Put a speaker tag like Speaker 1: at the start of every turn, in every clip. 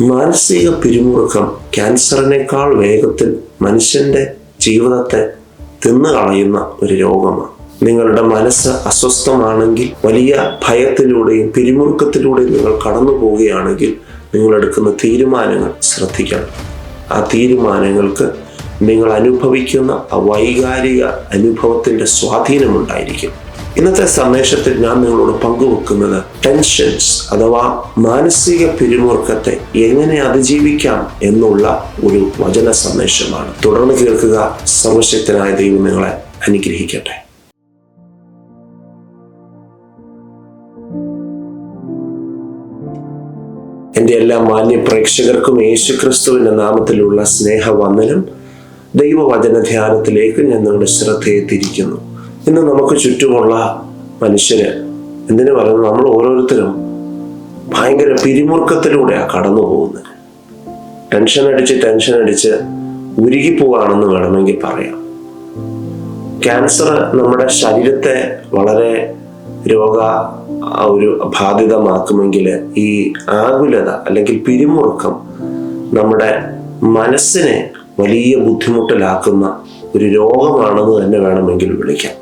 Speaker 1: മാനസിക പിരിമുറുക്കം ക്യാൻസറിനേക്കാൾ വേഗത്തിൽ മനുഷ്യന്റെ ജീവിതത്തെ തിന്നുകളയുന്ന ഒരു രോഗമാണ്. നിങ്ങളുടെ മനസ്സ് അസ്വസ്ഥമാണെങ്കിൽ വലിയ ഭയത്തിലൂടെയും പിരിമുറുക്കത്തിലൂടെയും നിങ്ങൾ കടന്നു പോവുകയാണെങ്കിൽ നിങ്ങൾ എടുക്കുന്ന തീരുമാനങ്ങൾ ശ്രദ്ധിക്കണം. ആ തീരുമാനങ്ങൾക്ക് നിങ്ങൾ അനുഭവിക്കുന്ന വൈകാരിക അനുഭവത്തിന്റെ സ്വാധീനമുണ്ടായിരിക്കും ഇന്നത്തെ സന്ദേശത്തിൽ ഞാൻ നിങ്ങളോട് പങ്കുവെക്കുന്നത് ടെൻഷൻസ് അഥവാ മാനസിക പിരിമുറുക്കത്തെ എങ്ങനെ അതിജീവിക്കാം എന്നുള്ള ഒരു വചന സന്ദേശമാണ്. തുടർന്ന് കേൾക്കുക സർവശക്തനായ ദൈവം നിങ്ങളെ അനുഗ്രഹിക്കട്ടെ. എന്റെ എല്ലാ മാന്യ പ്രേക്ഷകർക്കും യേശുക്രിസ്തുവിന്റെ നാമത്തിലുള്ള സ്നേഹവന്ദനം. ദൈവവചന ധ്യാനത്തിലേക്ക് ഞാൻ നിങ്ങളുടെ ശ്രദ്ധയെ തിരിക്കുന്നു ഇന്ന് നമുക്ക് ചുറ്റുമുള്ള മനുഷ്യര് എന്തിനു പറയുന്നത് നമ്മൾ ഓരോരുത്തരും ഭയങ്കര പിരിമുറുക്കത്തിലൂടെയാണ് കടന്നു പോകുന്നത്. ടെൻഷൻ അടിച്ച് ടെൻഷൻ അടിച്ച് ഉരുകി പോവാണെന്ന് വേണമെങ്കിൽ പറയാം. ക്യാൻസർ നമ്മുടെ ശരീരത്തെ വളരെ രോഗ ഒരു ബാധിതമാക്കുമെങ്കിൽ ഈ ആകുലത അല്ലെങ്കിൽ പിരിമുറുക്കം നമ്മുടെ മനസ്സിനെ വലിയ ബുദ്ധിമുട്ടിലാക്കുന്ന ഒരു രോഗമാണെന്ന് തന്നെ വേണമെങ്കിൽ വിളിക്കാം.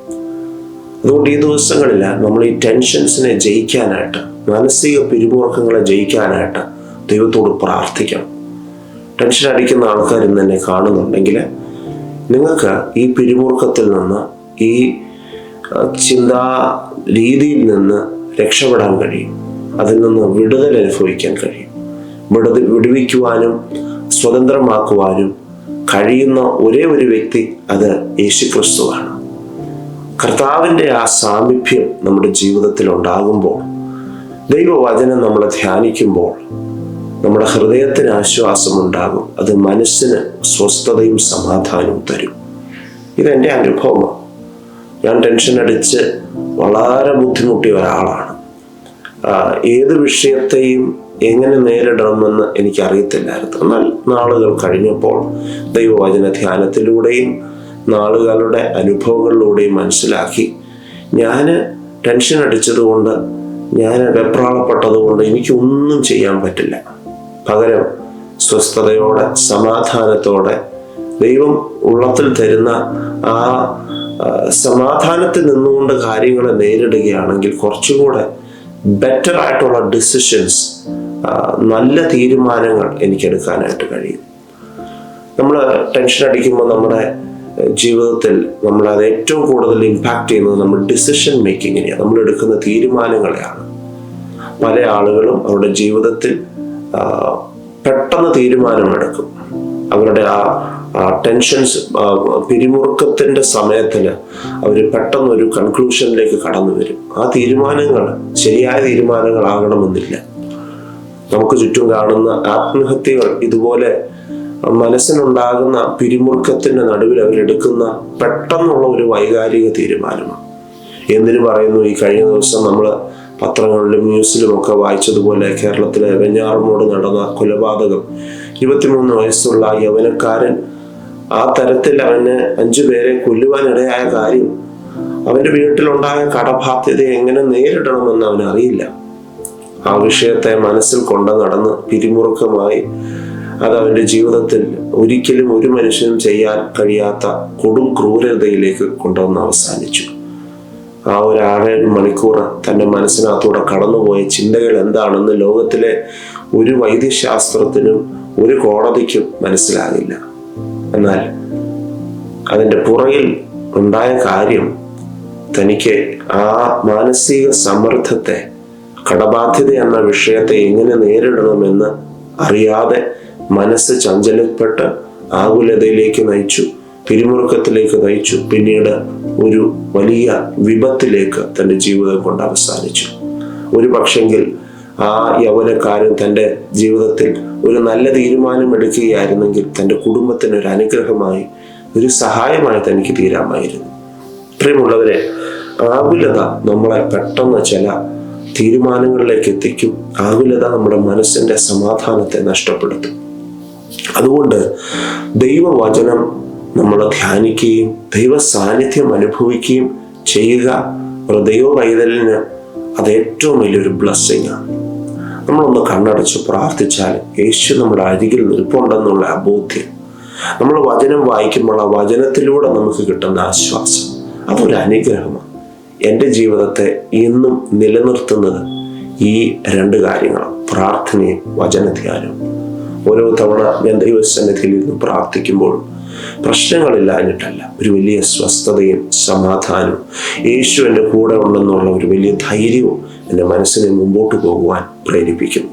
Speaker 1: അതുകൊണ്ട് ഈ ദിവസങ്ങളിൽ നമ്മൾ ഈ ടെൻഷൻസിനെ ജയിക്കാനായിട്ട് മാനസിക പിരിമുറുക്കങ്ങളെ ജയിക്കാനായിട്ട് ദൈവത്തോട് പ്രാർത്ഥിക്കണം. ടെൻഷൻ അടിക്കുന്ന ആൾക്കാർ ഇന്ന് എന്നെ കാണുന്നുണ്ടെങ്കിൽ നിങ്ങൾക്ക് ഈ പിരിമുറുക്കത്തിൽ നിന്ന് ഈ ചിന്താ രീതിയിൽ നിന്ന് രക്ഷപ്പെടാൻ കഴിയും. അതിൽ നിന്ന് വിടുതൽ അനുഭവിക്കാൻ കഴിയും. വിടുതി വിടുവിക്കുവാനും സ്വതന്ത്രമാക്കുവാനും കഴിയുന്ന ഒരേ ഒരു വ്യക്തി അത് യേശുക്രിസ്തുവാണ്. കർത്താവിന്റെ ആ സാമീപ്യം നമ്മുടെ ജീവിതത്തിൽ ഉണ്ടാകുമ്പോൾ ദൈവവചനം നമ്മൾ ധ്യാനിക്കുമ്പോൾ നമ്മുടെ ഹൃദയത്തിന് ആശ്വാസം ഉണ്ടാകും അത് മനസ്സിന് സ്വസ്ഥതയും സമാധാനവും തരും. ഇതെന്റെ അനുഭവമാണ്. ഞാൻ ടെൻഷൻ അടിച്ച് വളരെ ബുദ്ധിമുട്ടിയ ഒരാളാണ്. ഏത് വിഷയത്തെയും എങ്ങനെ നേരിടണമെന്ന് എനിക്കറിയത്തില്ലായിരുന്നു. എന്നാൽ നാളുകൾ കഴിഞ്ഞപ്പോൾ ദൈവവചന ധ്യാനത്തിലൂടെയും നാളുകളുടെ അനുഭവങ്ങളിലൂടെയും മനസ്സിലാക്കി ഞാൻ ടെൻഷൻ അടിച്ചതുകൊണ്ട് ഞാൻ വെപ്രാളപ്പെട്ടതുകൊണ്ട് എനിക്കൊന്നും ചെയ്യാൻ പറ്റില്ല. പകരം സ്വസ്ഥതയോടെ സമാധാനത്തോടെ ദൈവം ഉള്ളത്തിൽ തരുന്ന ആ സമാധാനത്തിൽ നിന്നുകൊണ്ട് കാര്യങ്ങളെ നേരിടുകയാണെങ്കിൽ കുറച്ചുകൂടെ ബെറ്റർ ആയിട്ടുള്ള ഡിസിഷൻസ് നല്ല തീരുമാനങ്ങൾ എനിക്കെടുക്കാനായിട്ട് കഴിയും. നമ്മൾ ടെൻഷൻ അടിക്കുമ്പോൾ നമ്മുടെ ജീവിതത്തിൽ നമ്മൾ അത് ഏറ്റവും കൂടുതൽ ഇമ്പാക്റ്റ് ചെയ്യുന്നത് നമ്മൾ ഡിസിഷൻ മേക്കിങ്ങിനെയാണ് നമ്മൾ എടുക്കുന്ന തീരുമാനങ്ങളെയാണ്. പല ആളുകളും അവരുടെ ജീവിതത്തിൽ പെട്ടെന്ന് തീരുമാനമെടുക്കും. അവരുടെ ആ ടെൻഷൻസ് പിരിമുറുക്കത്തിന്റെ സമയത്തിൽ അവർ പെട്ടെന്ന് ഒരു കൺക്ലൂഷനിലേക്ക് കടന്നു വരും ആ തീരുമാനങ്ങൾ ശരിയായ തീരുമാനങ്ങളാകണമെന്നില്ല. നമുക്ക് ചുറ്റും കാണുന്ന ആത്മഹത്യകൾ ഇതുപോലെ മനസ്സിനുണ്ടാകുന്ന പിരിമുറുക്കത്തിന്റെ നടുവിൽ അവരെടുക്കുന്ന പെട്ടെന്നുള്ള ഒരു വൈകാരിക തീരുമാനമാണ്. എന്തിനു പറയുന്നു? ഈ കഴിഞ്ഞ ദിവസം നമ്മൾ പത്രങ്ങളിലും ന്യൂസിലും ഒക്കെ വായിച്ചതുപോലെ കേരളത്തിലെ വെഞ്ഞാറമോട് നടന്ന കൊലപാതകം ഇരുപത്തിമൂന്ന് വയസ്സുള്ള യവനക്കാരൻ ആ തരത്തിൽ അവന് അഞ്ചു പേരെ കൊല്ലുവാനിടയായ കാര്യം അവന്റെ വീട്ടിലുണ്ടായ കടബാധ്യതയെ എങ്ങനെ നേരിടണമെന്ന് അവനറിയില്ല. ആ വിഷയത്തെ മനസ്സിൽ കൊണ്ട് നടന്ന് പിരിമുറുക്കമായി അത് അവന്റെ ജീവിതത്തിൽ ഒരിക്കലും ഒരു മനുഷ്യനും ചെയ്യാൻ കഴിയാത്ത കൊടും ക്രൂരതയിലേക്ക് കൊണ്ടുവന്ന് അവസാനിച്ചു. ആ ഒരു ആറേഴ് മണിക്കൂർ തന്റെ മനസ്സിനകത്തൂടെ കടന്നുപോയ ചിന്തകൾ എന്താണെന്ന് ലോകത്തിലെ ഒരു വൈദ്യശാസ്ത്രത്തിനും ഒരു കോടതിക്കും മനസ്സിലാകില്ല. എന്നാൽ അതിന്റെ പുറകിൽ ഉണ്ടായ കാര്യം തനിക്ക് ആ മാനസിക സമ്മർദ്ദത്തെ കടബാധ്യത എന്ന വിഷയത്തെ എങ്ങനെ നേരിടണമെന്ന് അറിയാതെ മനസ്സ് ചഞ്ചലപ്പെട്ട് ആകുലതയിലേക്ക് നയിച്ചു പിരിമുറുക്കത്തിലേക്ക് നയിച്ചു. പിന്നീട് ഒരു വലിയ വിപത്തിലേക്ക് തന്റെ ജീവിതം കൊണ്ട് അവസാനിച്ചു. ഒരു പക്ഷെങ്കിൽ ആ യൗവനക്കാരൻ തന്റെ ജീവിതത്തിൽ ഒരു നല്ല തീരുമാനം എടുക്കുകയായിരുന്നെങ്കിൽ തന്റെ കുടുംബത്തിന് ഒരു അനുഗ്രഹമായി ഒരു സഹായമായി തനിക്ക് തീരാമായിരുന്നു. പ്രിയമുള്ളവരെ ആകുലത നമ്മളെ പെട്ടെന്ന് ചില തീരുമാനങ്ങളിലേക്ക് എത്തിക്കും. ആകുലത നമ്മുടെ മനസ്സിന്റെ സമാധാനത്തെ നഷ്ടപ്പെടുത്തും. അതുകൊണ്ട് ദൈവവചനം നമ്മൾ ധ്യാനിക്കുകയും ദൈവ സാന്നിധ്യം അനുഭവിക്കുകയും ചെയ്യുക ഒരു ദൈവ പൈതലിന് അത് ഏറ്റവും വലിയൊരു ബ്ലസ്സിംഗ് ആണ്. നമ്മളൊന്ന് കണ്ണടച്ച് പ്രാർത്ഥിച്ചാൽ യേശു നമ്മുടെ അരികിൽ നിൽപ്പുണ്ടെന്നുള്ള അബോധ്യം നമ്മൾ വചനം വായിക്കുമ്പോൾ ആ വചനത്തിലൂടെ നമുക്ക് കിട്ടുന്ന ആശ്വാസം. അതൊരു അനുഗ്രഹമാണ്. എന്റെ ജീവിതത്തെ ഇന്നും നിലനിർത്തുന്നത് ഈ രണ്ട് കാര്യങ്ങളാണ്. പ്രാർത്ഥനയും വചനധ്യാനവും ഓരോ തവണ ഞാൻ ദൈവസന്നിധിയിൽ പ്രാർത്ഥിക്കുമ്പോൾ പ്രശ്നങ്ങളില്ലാഞ്ഞിട്ടല്ല ഒരു വലിയ സ്വസ്ഥതയും സമാധാനവും യേശു എന്റെ കൂടെ ഉണ്ടെന്നുള്ള ഒരു വലിയ ധൈര്യവും എന്റെ മനസ്സിനെ മുമ്പോട്ട് പോകുവാൻ പ്രേരിപ്പിക്കുന്നു.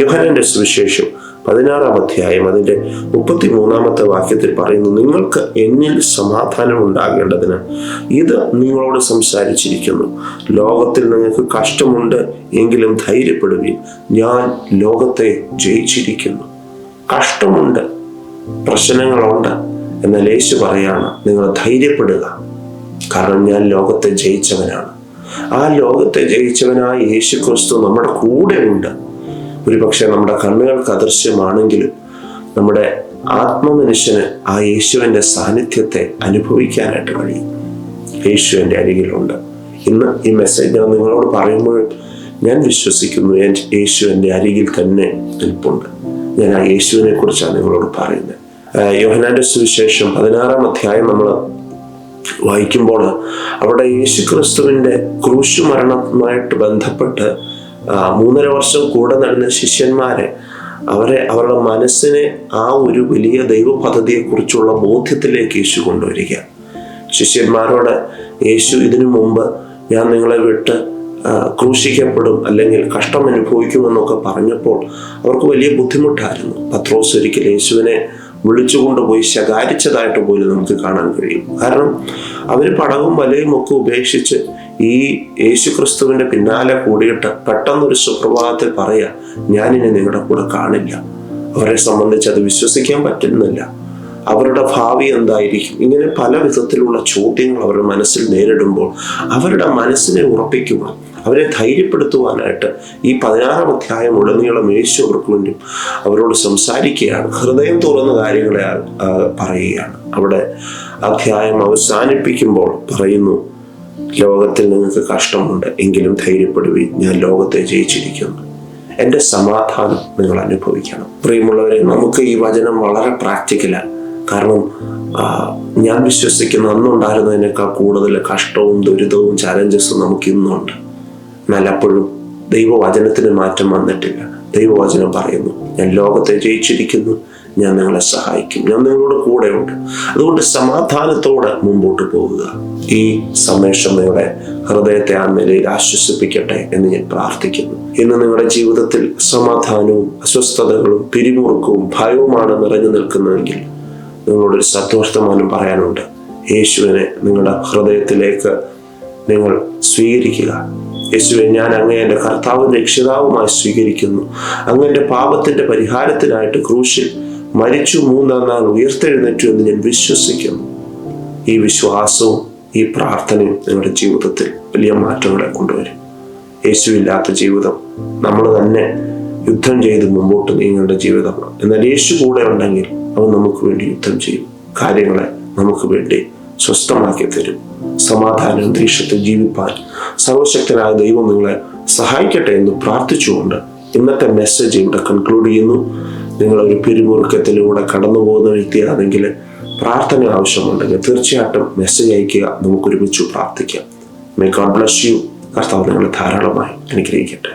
Speaker 1: യുഹനന്റെ സുവിശേഷം പതിനാറാം അധ്യായം അതിന്റെ മുപ്പത്തി മൂന്നാമത്തെ വാക്യത്തിൽ പറയുന്നു നിങ്ങൾക്ക് എന്നിൽ സമാധാനം ഉണ്ടാകേണ്ടതിന് ഇത് നിങ്ങളോട് സംസാരിച്ചിരിക്കുന്നു. ലോകത്തിൽ നിങ്ങൾക്ക് കഷ്ടമുണ്ട് എങ്കിലും ധൈര്യപ്പെടുവീൻ. ഞാൻ ലോകത്തെ ജയിച്ചിരിക്കുന്നു. കഷ്ടമുണ്ട് പ്രശ്നങ്ങളുണ്ട് എന്നാൽ യേശു പറയാണ് നിങ്ങൾ ധൈര്യപ്പെടുക. കാരണം ഞാൻ ലോകത്തെ ജയിച്ചവനാണ്. ആ ലോകത്തെ ജയിച്ചവനായ യേശു ക്രിസ്തു നമ്മുടെ കൂടെ ഉണ്ട് ഒരുപക്ഷെ നമ്മുടെ കണ്ണുകൾക്ക് അദൃശ്യമാണെങ്കിലും നമ്മുടെ ആത്മമനുഷ്യന് ആ യേശുവിന്റെ സാന്നിധ്യത്തെ അനുഭവിക്കാനായിട്ട് കഴിയും യേശു എന്റെ അരികിലുണ്ട്. ഇന്ന് ഈ മെസ്സേജ് ഞാൻ നിങ്ങളോട് പറയുമ്പോൾ ഞാൻ വിശ്വസിക്കുന്നു യേശു എന്റെ അരികിൽ തന്നെ നിൽപ്പുണ്ട്. ഞാൻ ആ യേശുവിനെ കുറിച്ചാണ് നിങ്ങളോട് പറയുന്നത്. യോഹനാന്റെ സുവിശേഷം പതിനാറാം അധ്യായം നമ്മൾ വായിക്കുമ്പോൾ അവിടെ യേശു ക്രിസ്തുവിന്റെ ക്രൂശു മരണവുമായിട്ട് ബന്ധപ്പെട്ട് മൂന്നര വർഷം കൂടെ നടന്ന ശിഷ്യന്മാരെ അവരെ അവരുടെ മനസ്സിനെ ആ ഒരു വലിയ ദൈവ പദ്ധതിയെക്കുറിച്ചുള്ള ബോധ്യത്തിലേക്ക് യേശു കൊണ്ടുവരിക. ശിഷ്യന്മാരോട് യേശു ഇതിനു മുമ്പ് ഞാൻ നിങ്ങളെ വിട്ട് ക്രൂശിക്കപ്പെടും അല്ലെങ്കിൽ കഷ്ടം അനുഭവിക്കുമെന്നൊക്കെ പറഞ്ഞപ്പോൾ അവർക്ക് വലിയ ബുദ്ധിമുട്ടായിരുന്നു. പത്രോസ് ഒരിക്കൽ യേശുവിനെ വിളിച്ചുകൊണ്ടുപോയി ശകാരിച്ചതായിട്ട് പോലും നമുക്ക് കാണാൻ കഴിയും. കാരണം അവർ പടവും വലയും ഒക്കെ ഉപേക്ഷിച്ച് ഈ യേശുക്രിസ്തുവിന്റെ പിന്നാലെ കൂടിയിട്ട് പെട്ടെന്നൊരു സുപ്രഭാതത്തിൽ പറയാ ഞാനിനി നിങ്ങളുടെ കൂടെ കാണില്ല. അവരെ സംബന്ധിച്ച് അത് വിശ്വസിക്കാൻ പറ്റുന്നില്ല. അവരുടെ ഭാവി എന്തായിരിക്കും? ഇങ്ങനെ പല വിധത്തിലുള്ള ചോദ്യങ്ങൾ അവരുടെ മനസ്സിൽ നേരിടുമ്പോൾ അവരുടെ മനസ്സിനെ ഉറപ്പിക്കുവാൻ അവരെ ധൈര്യപ്പെടുത്തുവാനായിട്ട് ഈ പതിനാറാം അധ്യായം ഉടനീളം യേശു അവർക്ക് വേണ്ടി അവരോട് സംസാരിക്കുകയാണ്. ഹൃദയം തുറന്ന കാര്യങ്ങളെ പറയുകയാണ്. അവിടെ അധ്യായം അവസാനിപ്പിക്കുമ്പോൾ പറയുന്നു ലോകത്തിൽ നിങ്ങൾക്ക് കഷ്ടമുണ്ട് എങ്കിലും ധൈര്യപ്പെടുവി ഞാൻ ലോകത്തെ ജയിച്ചിരിക്കുന്നു. എന്റെ സമാധാനം നിങ്ങൾ അനുഭവിക്കണം. പ്രിയമുള്ളവരെ നമുക്ക് ഈ വചനം വളരെ പ്രാക്ടിക്കലാണ് കാരണം ഞാൻ വിശ്വസിക്കുന്ന അന്നുണ്ടായിരുന്നതിനേക്കാൾ കൂടുതൽ കഷ്ടവും ദുരിതവും ചാലഞ്ചസും നമുക്ക് ഇന്നുണ്ട്. എന്നാൽ അപ്പോഴും ദൈവവചനത്തിന് മാറ്റം വന്നിട്ടില്ല. ദൈവവചനം പറയുന്നു ഞാൻ ലോകത്തെ ജയിച്ചിരിക്കുന്നു ഞാൻ നിങ്ങളെ സഹായിക്കും. ഞാൻ നിങ്ങളോട് കൂടെയുണ്ട് അതുകൊണ്ട് സമാധാനത്തോടെ മുമ്പോട്ട് പോകുക. ഈ സന്ദേശം നിങ്ങളുടെ ഹൃദയത്തെ ആ നിലയിൽ ആശ്വസിപ്പിക്കട്ടെ എന്ന് ഞാൻ പ്രാർത്ഥിക്കുന്നു. ഇന്ന് നിങ്ങളുടെ ജീവിതത്തിൽ സമാധാനവും അസ്വസ്ഥതകളും പിരിമുറുക്കവും ഭയവുമാണ് നിറഞ്ഞു നിൽക്കുന്നതെങ്കിൽ നിങ്ങളോടൊരു സത്വർത്തമാനം പറയാനുണ്ട്. യേശുവിനെ നിങ്ങളുടെ ഹൃദയത്തിലേക്ക് നിങ്ങൾ സ്വീകരിക്കുക. യേശുവെ ഞാൻ അങ്ങേ എന്റെ കർത്താവും രക്ഷിതാവുമായി സ്വീകരിക്കുന്നു. അങ്ങന്റെ പാപത്തിന്റെ പരിഹാരത്തിനായിട്ട് ക്രൂശിൽ മരിച്ചു മൂന്നാം നാൾ ഉയർത്തെഴുന്നേറ്റു എന്ന് ഞാൻ വിശ്വസിക്കുന്നു. ഈ വിശ്വാസവും ഈ പ്രാർത്ഥനയും നിങ്ങളുടെ ജീവിതത്തിൽ വലിയ മാറ്റങ്ങളെ കൊണ്ടുവരും. യേശുവില്ലാത്ത ജീവിതം നമ്മൾ തന്നെ യുദ്ധം ചെയ്ത് മുമ്പോട്ട് നീങ്ങേണ്ട ജീവിതമാണ്. എന്നാൽ യേശു കൂടെ ഉണ്ടെങ്കിൽ അവൻ നമുക്ക് വേണ്ടി യുദ്ധം ചെയ്യും. കാര്യങ്ങളെ നമുക്ക് വേണ്ടി സ്വസ്ഥമാക്കി തരും. സമാധാന അന്തരീക്ഷത്തിൽ ജീവിപ്പാൻ സർവശക്തനായ ദൈവം നിങ്ങളെ സഹായിക്കട്ടെ എന്ന് പ്രാർത്ഥിച്ചുകൊണ്ട് ഇന്നത്തെ മെസ്സേജ് ഇവിടെ കൺക്ലൂഡ് ചെയ്യുന്നു. നിങ്ങൾ ഒരു പിരിമുറുക്കത്തിലൂടെ കടന്നു പോകുന്ന വ്യക്തിയാണെങ്കിൽ പ്രാർത്ഥന ആവശ്യമുണ്ടെങ്കിൽ തീർച്ചയായിട്ടും മെസ്സേജ് അയക്കുക നമുക്ക് ഒരുമിച്ച് പ്രാർത്ഥിക്കാം. മേ ഗോഡ് ബ്ലസ് യു കർത്താവ് നിങ്ങളെ ധാരാളമായി അനുഗ്രഹിക്കട്ടെ.